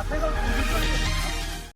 앞에서